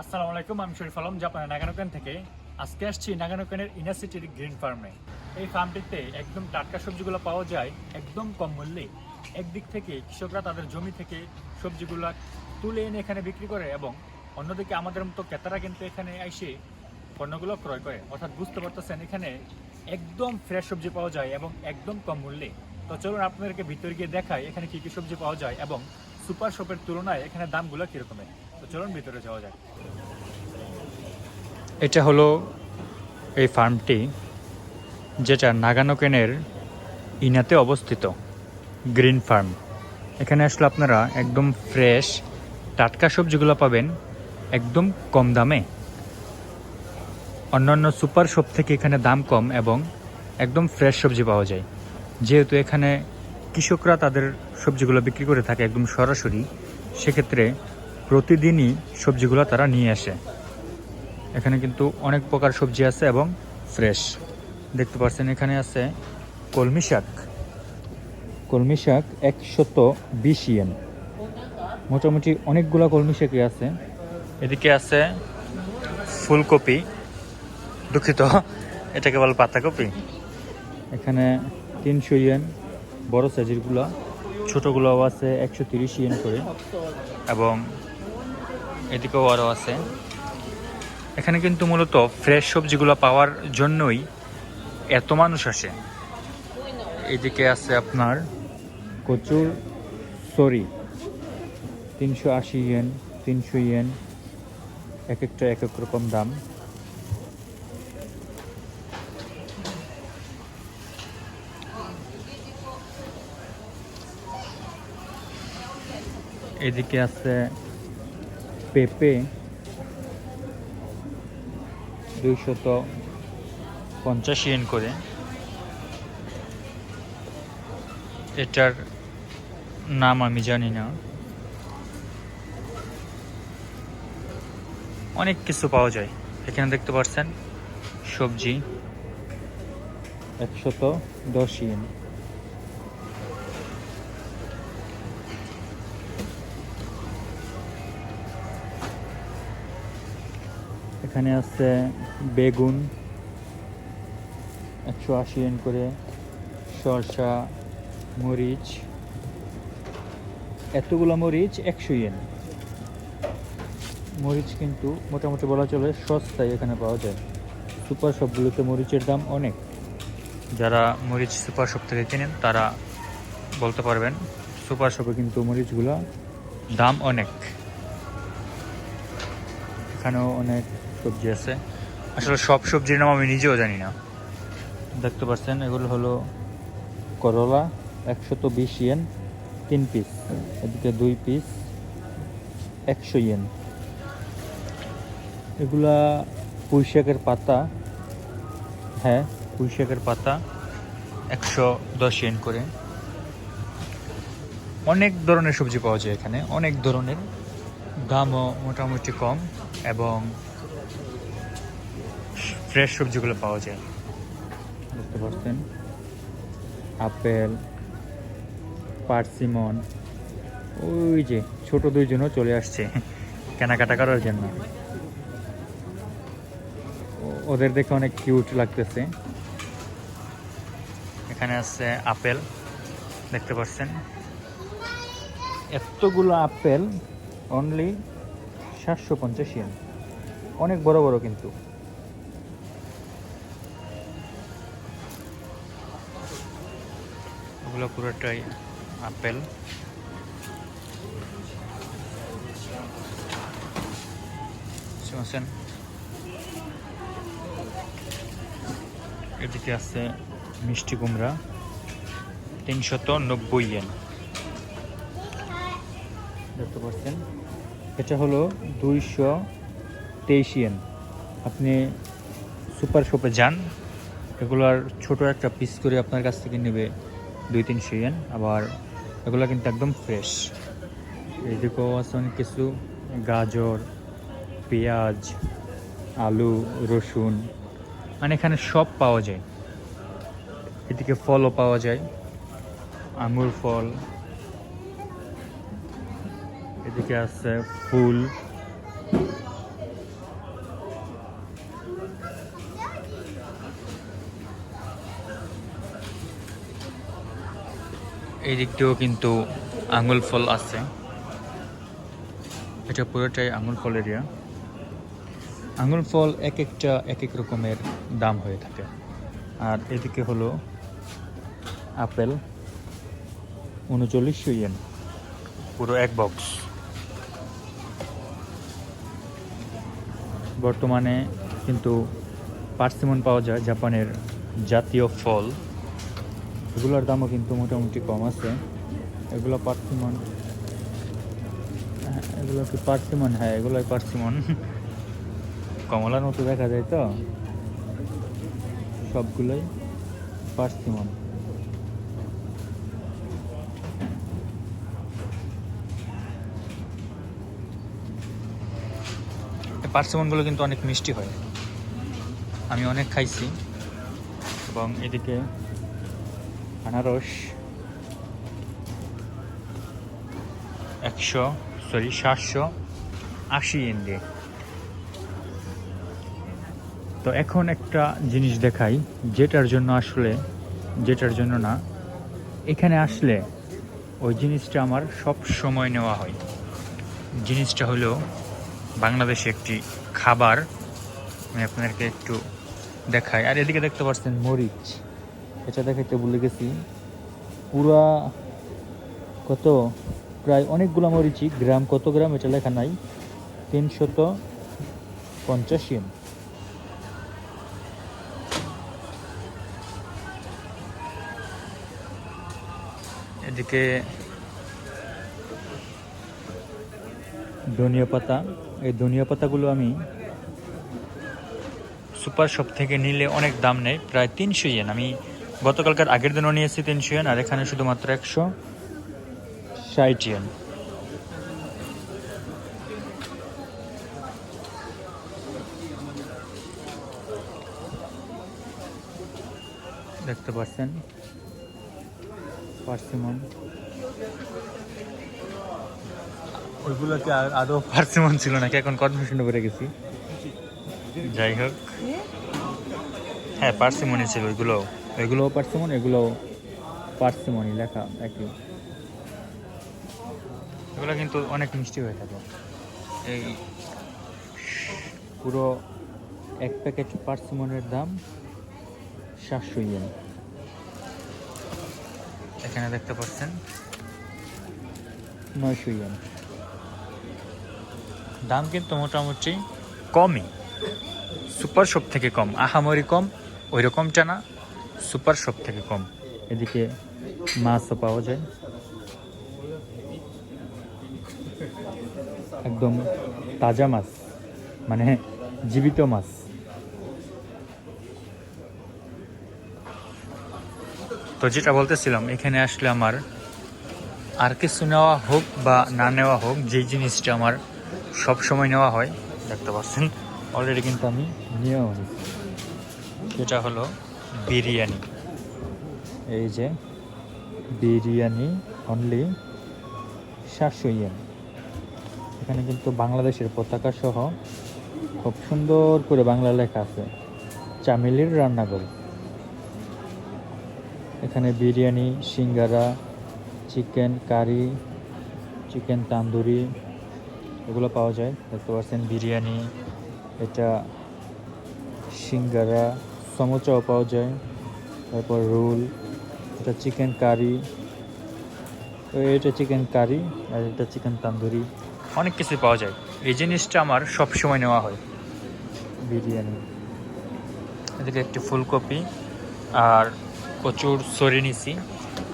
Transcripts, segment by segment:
আসসালামু আলাইকুম, আমি শরীফ আলম, জাপানের নাগানোকান থেকে। আজকে আসছি নাগানোকানের ইনারসিটির গ্রিন ফার্মে এই ফার্মটিতে একদম টাটকা সবজিগুলো পাওয়া যায়, একদম কম মূল্যে। একদিক থেকে কৃষকরা তাদের জমি থেকে সবজিগুলো তুলে এনে এখানে বিক্রি করে এবং অন্যদিকে আমাদের মতো ক্রেতারা কিন্তু এখানে এসে পণ্যগুলো ক্রয় করে। অর্থাৎ বুঝতে পারতেছেন, এখানে একদম ফ্রেশ সবজি পাওয়া যায় এবং একদম কম মূল্যে। তো চলুন আপনাদেরকে ভিতরে গিয়ে দেখাই এখানে কী কী সবজি পাওয়া যায় এবং সুপার শপের তুলনায় এখানে দামগুলো কীরকমের। এটা হলো এই ফার্মটি, যেটা নাগানোকেনের ইনাতে অবস্থিত, গ্রিন ফার্ম। এখানে আসলে আপনারা একদম ফ্রেশ টাটকা সবজিগুলো পাবেন, একদম কম দামে। অন্যান্য সুপার শপ থেকে এখানে দাম কম এবং একদম ফ্রেশ সবজি পাওয়া যায়। যেহেতু এখানে কৃষকরা তাদের সবজিগুলো বিক্রি করে থাকে একদম সরাসরি, সেক্ষেত্রে প্রতিদিনই সবজিগুলো তারা নিয়ে আসে। এখানে কিন্তু অনেক প্রকার সবজি আছে এবং ফ্রেশ। দেখতে পাচ্ছেন এখানে আছে কলমি শাক। কলমি শাক একশত বিশ ইয়েন। মোটামুটি অনেকগুলো কলমি শাকই আছে। এদিকে আছে ফুলকপি, দুঃখিত, এটাকে বল পাতাকপি। এখানে তিনশো ইয়েন, বড় সাইজেরগুলো, ছোটোগুলোও আছে একশো তিরিশ ইয়েন করে। এবং এদিকেও আরও আছে। এখানে কিন্তু মূলত ফ্রেশ সবজিগুলো পাওয়ার জন্যই এত মানুষ আসে। এদিকে আছে আপনার কচুর সরি, তিনশো আশি ইয়েন তিনশো ইয়েন এক একটা এক এক রকম দাম। এদিকে আছে পেঁপে দুইশত পঞ্চাশ ইয়েন করে। এটার নাম আমি জানি না। অনেক কিছু পাওয়া যায়। এখানে দেখতে পাচ্ছেন সবজি একশত দশ ইয়েন। এখানে আছে বেগুন, একশো আশি এন করে শসা মরিচ, এতগুলো মরিচ একশো ইয়েন মরিচ কিন্তু মোটামুটি বলা চলে সস্তায় এখানে পাওয়া যায়। সুপার শপগুলোতে মরিচের দাম অনেক। যারা মরিচ সুপার শপ থেকে কেনেন, তারা বলতে পারবেন, সুপার শপে কিন্তু মরিচগুলো দাম অনেক। এখানেও অনেক সবজি আছে। আসলে সব সবজির নাম আমি নিজেও জানি না। দেখতে পাচ্ছেন, এগুলো হলো করলা, একশত বিশ ইয়েন, তিন পিস। এদিকে দুই পিস, একশো ইয়েন। এগুলা পুঁই শাকের পাতা। হ্যাঁ পুঁই শাকের পাতা, একশো দশ ইয়েন করে। অনেক ধরনের সবজি পাওয়া যায় এখানে, অনেক ধরনের। দামও মোটামুটি কম এবং ফ্রেশ সবজিগুলো পাওয়া যায়। বুঝতে পারছেন? আপেল পার্সিমন ওই যে ছোট দুইজনও চলে আসছে কেনাকাটা করার জন্য। ওদের দেখে অনেক কিউট লাগতেছে। এখানে আছে আপেল দেখতে পাচ্ছেন? এতগুলো আপেল অনলি সাতশো পঞ্চাশ ইয়েন অনেক বড় বড় কিন্তু। ওগুলো পুরোটাই আপেল। শুনছেন? এদিকে আছে মিষ্টি কুমড়া তিনশত নব্বই ইয়েন। দেখতে পাচ্ছেন এটা হলো দুইশো তেইশ আপনি সুপার শপে যান, এগুলার ছোট একটা পিস করে আপনার কাছ থেকে নেবে দুই তিনশো ইয়েন আবার এগুলো কিন্তু একদম ফ্রেশ এইদিকেও আছে অনেক কিছু, গাজর, পেঁয়াজ, আলু, রসুন মানে এখানে সব পাওয়া যায়। এদিকে ফলও পাওয়া যায়, আঙুর ফল। এদিকে আছে ফুল। এই দিক দিয়েও কিন্তু আঙুল ফল আছে। এটা পুরোটাই আঙুল ফল এরিয়া আঙুল ফল এক একটা এক এক রকমের দাম হয়ে থাকে। আর এদিকে হলো আপেল, উনচল্লিশশো ইয়েন পুরো এক বক্স বর্তমানে কিন্তু পার্সিমন পাওয়া যায় জাপানের জাতীয় ফল। এগুলোর দামও কিন্তু মোটামুটি কম আছে। এগুলো পার্সিমন হ্যাঁ, এগুলো কি পার্সিমন হ্যাঁ এগুলোই পার্সিমন কমলার মতো দেখা যায় তো? সবগুলোই পার্সিমন পার্সিমনগুলো কিন্তু অনেক মিষ্টি হয়। আমি অনেক খাইছি। এবং এদিকে আনারস। একশো সরি সাতশো, আশি দিয়ে তো এখন একটা জিনিস দেখাই, যেটার জন্য আসলে, যেটার জন্য না, এখানে আসলে ওই জিনিসটা আমার সব সময় নেওয়া হয়। জিনিসটা হলো, বাংলাদেশে একটি খাবার, আমি আপনাদেরকে একটু দেখাই। আর এদিকে দেখতে পাচ্ছেন মরিচ। এটা দেখাইতে ভুলে গেছি। পুরা কত? প্রায় অনেকগুলো মরিচই গ্রাম কত গ্রাম এটা লেখা নাই? তিনশত পঞ্চাশ এম এদিকে ধনিয়া পাতা। এই ধনিয়া পাতাগুলো আমি সুপার শপ থেকে নিলে অনেক দাম নেই, প্রায় তিনশো ইয়েন আমি গতকালকার আগের দিনও নিয়েছি তিনশো ইয়েন আর এখানে শুধুমাত্র একশো ষাট ইয়েন দেখতে পাচ্ছেন? পার্সিমন। ওইগুলো কি আর- আদৌ পার্সিমন ছিল নাকি? এখন কনফিউশন করে গেছি। যাই হোক। হ্যাঁ পার্সিমনি ছিল ওইগুলো ওইগুলোও পার্সিমন, এগুলোও পার্সিমনি লেখা, একই। এগুলো কিন্তু অনেক মিষ্টি হয়ে থাকে। এই পুরো এক প্যাকেট পার্সিমনের দাম সাতশো ইয়েন। এখানে দেখতে পাচ্ছেন, নয়শো ইয়েন। দাম কিন্তু মোটামুটি কমই। সুপার শপ থেকে কম, আহামরি কম ওই রকমটা না। সুপার শপ থেকে কম। এদিকে মাছও পাওয়া যায়। একদম তাজা মাছ মানে জীবিত মাছ। তো যেটা বলতেছিলাম, এখানে আসলে আমার আর কিছু নেওয়া হোক বা না নেওয়া হোক, যেই জিনিসটা আমার সব সময় নেওয়া হয়, দেখতে পাচ্ছেন অলরেডি কিন্তু আমি নিয়েও যেটা হলো বিরিয়ানি। এই যে বিরিয়ানি অনলি সাতশো ইয়েন এখানে কিন্তু বাংলাদেশের পতাকা সহ খুব সুন্দর করে বাংলা লেখা আছে, চামেলির রান্নাঘর। এখানে biryani, singara, chicken curry, chicken tandoori, এগুলো পাওয়া যায়। দেখতে পাচ্ছেন বিরিয়ানি, এটা সিঙ্গারা সমোচাও পাওয়া যায়। তারপর রোল এটা চিকেন কারি এটা চিকেন কারি আর এটা চিকেন তান্দুরি। অনেক কিছু পাওয়া যায়। এই জিনিসটা আমার সব সময় নেওয়া হয়। বিরিয়ানি। এদিকে একটি ফুলকপি আর প্রচুর সরি নিছি।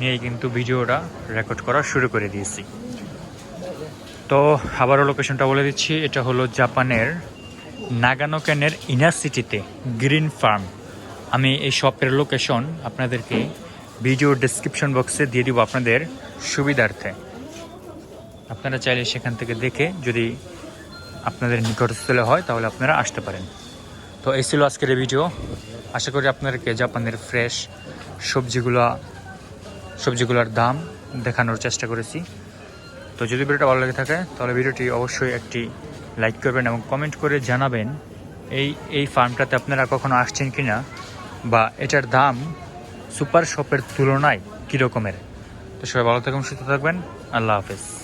নিয়ে কিন্তু ভিডিওটা রেকর্ড করা শুরু করে দিয়েছি। তো আবারও লোকেশনটা বলে দিচ্ছি এটা হলো জাপানের নাগানো ক্যানের ইনার সিটিতে গ্রিন ফার্ম। আমি এই শপের লোকেশন আপনাদেরকে ভিডিও ডেসক্রিপশন বক্সে দিয়ে দিব আপনাদের সুবিধার্থে। আপনারা চাইলে সেখান থেকে দেখে যদি আপনাদের নিকটস্থলে হয় তাহলে আপনারা আসতে পারেন। তো এই ছিল আজকের এই ভিডিও আশা করি আপনাদেরকে জাপানের ফ্রেশ সবজিগুলো, সবজিগুলোর দাম দেখানোর চেষ্টা করেছি। তো যদি ভিডিওটা ভালো লেগে থাকে, তাহলে ভিডিওটি অবশ্যই একটি লাইক করবেন এবং কমেন্ট করে জানাবেন, এই এই ফার্মটাতে আপনারা কখনো আসছেন কি না বা এটার দাম সুপার শপের তুলনায় কীরকমের? তো সবাই ভালো থাকুন, সুস্থ থাকবেন। আল্লাহ হাফেজ।